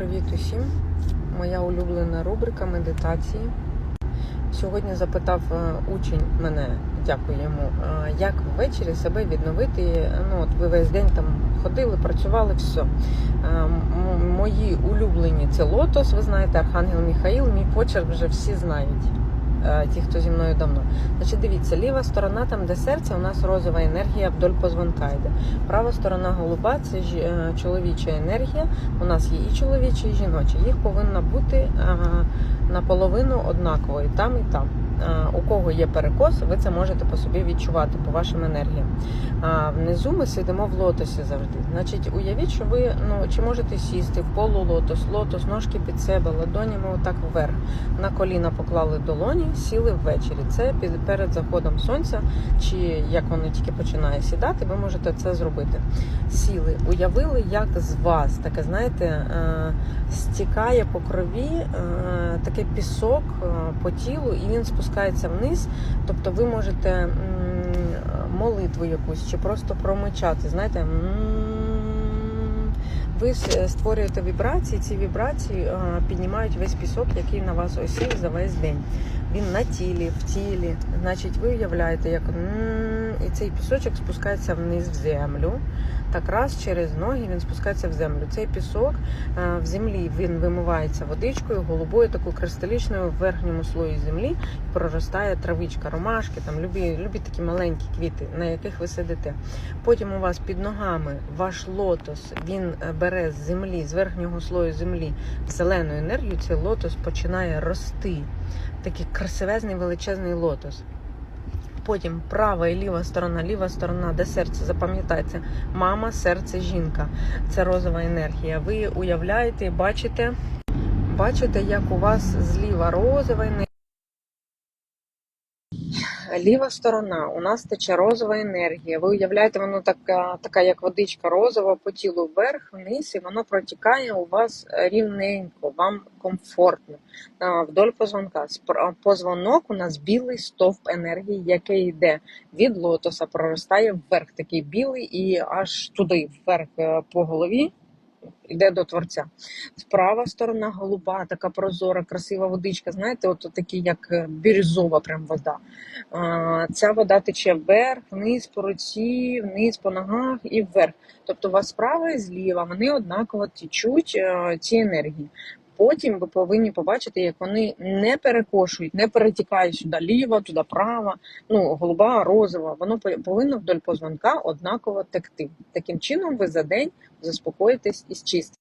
Привіт усім! Моя улюблена рубрика медитації. Сьогодні запитав е, учень мене, дякую йому, е, як ввечері себе відновити. Ну, от ви весь день там ходили, працювали, все. Мої улюблені це лотос, ви знаєте, Архангел Міхаїл, мій почерк вже всі знають. Е, Ті, хто зі мною давно. Значить, дивіться, ліва сторона, там, де серце, у нас розова енергія вдоль позвонка йде. Права сторона голуба це ж е, чоловіча енергія. У нас є і чоловічі, і жіночі. Їх повинна бути е, наполовину однакової, там і там. Е, У кого є перекос, ви це можете по собі відчувати по вашим енергіям. Внизу ми сидимо в лотосі завжди. Значить, уявіть, що ви ну чи можете сісти в полулотос, лотос, ножки під себе, ладонями отак вверх. На коліна поклали долоні, сіли ввечері. Це під перед заходом сонця, чи як воно тільки починає сідати, ви можете це зробити. Сіли, уявили, як з вас таке, знаєте, е, стікає по крові е, такий пісок е, по тілу, і він спускається вниз. Тобто ви можете молитву якусь чи просто промичати. Знаєте, ви створюєте вібрації, ці вібрації е, піднімають весь пісок, який на вас осів за весь день. Він на тілі, в тілі. Значить, ви уявляєте, як і цей пісочок спускається вниз в землю. Так раз через ноги він спускається в землю. Цей пісок е, в землі він вимивається водичкою, голубою, такою кристалічною в верхньому слої землі проростає травичка, ромашки, там любі, любі такі маленькі квіти, на яких ви сидите. Потім у вас під ногами ваш лотос він е, бере з землі, з верхнього слою землі зелену енергію. Цей лотос починає рости. Такий красивезний величезний лотос. Потім права і ліва сторона, ліва сторона, де серце, запам'ятайте, мама, серце, жінка. Це розова енергія. Ви уявляєте бачите, бачите, як у вас зліва розова енергія. Ліва сторона, у нас тече розова енергія. Ви уявляєте, воно така, така як водичка розова по тілу вверх, вниз, і воно протікає у вас рівненько, вам комфортно. Вдоль позвонка. Позвонок у нас білий стовп енергії, який йде від лотоса, проростає вверх, такий білий, і аж туди, вверх е, по голові. Йде до творця. Справа сторона голуба, така прозора, красива водичка. Знаєте, от такі, як е, бірюзова прям вода. А, Ця вода тече вверх, вниз по руці, вниз по ногах і вверх. Тобто у вас справа і зліва, вони однаково течуть е, ці енергії. Потім ви повинні побачити, як вони не перекошують, не перетікають сюди ліва, туди права, ну голуба, розова. Воно по- повинно вдоль позвонка однаково текти. Таким чином, ви за день заспокоїтесь і зчистите.